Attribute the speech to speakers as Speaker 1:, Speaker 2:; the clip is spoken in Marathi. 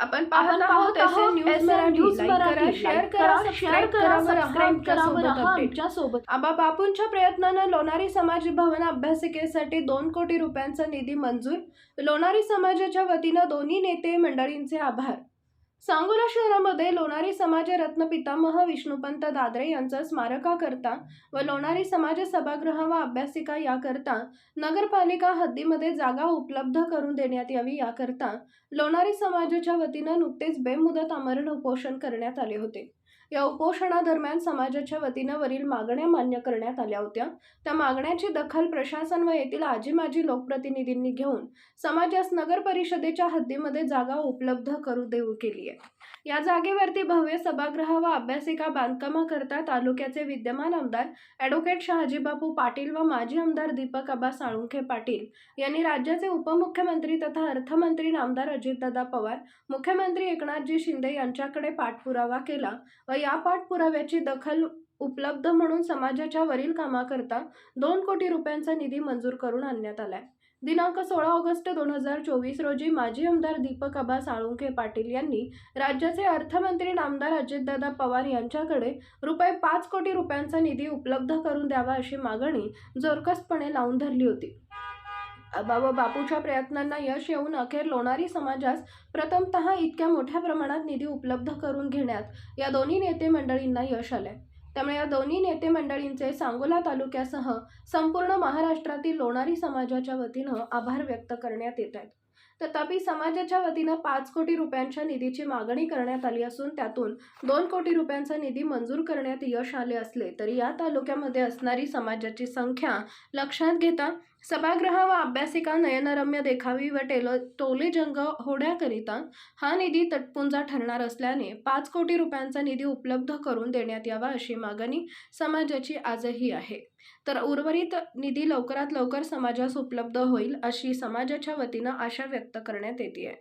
Speaker 1: आपण पाहत आहोत न्यूज मराठी शेअर करा
Speaker 2: शेअर
Speaker 1: करा
Speaker 2: सबस्क्राईब.
Speaker 1: आमच्यासोबत. आबा बापूंच्या प्रयत्नानं लोणारी समाज भवन अभ्यासिकेसाठी दोन कोटी रुपयांचा निधी मंजूर लोणारी समाजाच्या वतीनं दोन्ही नेते मंडळींचे आभार सांगोला शहरामध्ये लोणारी समाज रत्न पितामह विष्णुपंत दादरे यांचा स्मारकाकरता व लोणारी समाज सभागृह व अभ्यासिका याकरता नगरपालिका हद्दीमध्ये जागा उपलब्ध करून देण्यात यावी याकरता लोणारी समाजाच्या वतीनं नुकतेच बेमुदत आमरण उपोषण करण्यात आले होते. या उपोषणादरम्यान समाजाच्या वतीनं वरील मागण्या मान्य करण्यात आल्या होत्या. त्या मागण्याची दखल प्रशासन व येथील आजी माजी लोकप्रतिनिधींनी घेऊन समाजास नगर परिषदेच्या हद्दीमध्ये जागा उपलब्ध करू देऊ केली आहे या जागेवरती भव्य सभागृह व अभ्यासिका बांधकामाकरता तालुक्याचे विद्यमान आमदार ॲडव्होकेट शहाजीबापू पाटील व माजी आमदार दीपक आबा साळुंखे पाटील यांनी राज्याचे उपमुख्यमंत्री तथा अर्थमंत्री नामदार अजितदादा पवार मुख्यमंत्री एकनाथजी शिंदे यांच्याकडे पाठपुरावा केला व या पाठपुराव्याची दखल उपलब्ध म्हणून समाजाच्या वरील कामाकरता दोन कोटी रुपयांचा निधी मंजूर करून आणण्यात आलाय. दिनांक सोळा ऑगस्ट दोन हजार चोवीस रोजी माजी आमदार दीपक आबा साळुंखे पाटील यांनी राज्याचे अर्थमंत्री नामदार अजितदादा पवार यांच्याकडे रुपये पाच कोटी रुपयांचा निधी उपलब्ध करून द्यावा अशी मागणी जोरकसपणे लावून धरली होती. आबा व बापूच्या प्रयत्नांना यश येऊन अखेर लोणारी समाजास प्रथमतः इतक्या मोठ्या प्रमाणात निधी उपलब्ध करून घेण्यात या दोन्ही नेते मंडळींना यश आले त्यामुळे या दोन्ही नेते मंडळींचे सांगोला तालुक्यासह संपूर्ण महाराष्ट्रातील लोणारी समाजाच्या वतीनं आभार व्यक्त करण्यात येत आहेत. तथापि समाजाच्या वतीनं पाच कोटी रुपयांच्या निधीची मागणी करण्यात आली असून त्यातून दोन कोटी रुपयांचा निधी मंजूर करण्यात यश आले असले तरी या तालुक्यामध्ये असणारी समाजाची संख्या लक्षात घेता सभागृह व अभ्यासिका नयनरम्य देखावी व टेलो टोलेजंग होण्याकरिता हा निधी तटपुंजा ठरणार असल्याने पाच कोटी रुपयांचा निधी उपलब्ध करून देण्यात यावा अशी मागणी समाजाची आजही आहे. तर उर्वरित निधी लवकरात लवकर समाजास उपलब्ध होईल अशी समाजाच्या वतीनं आशा व्यक्त व्यक्त करण्यात येते आहे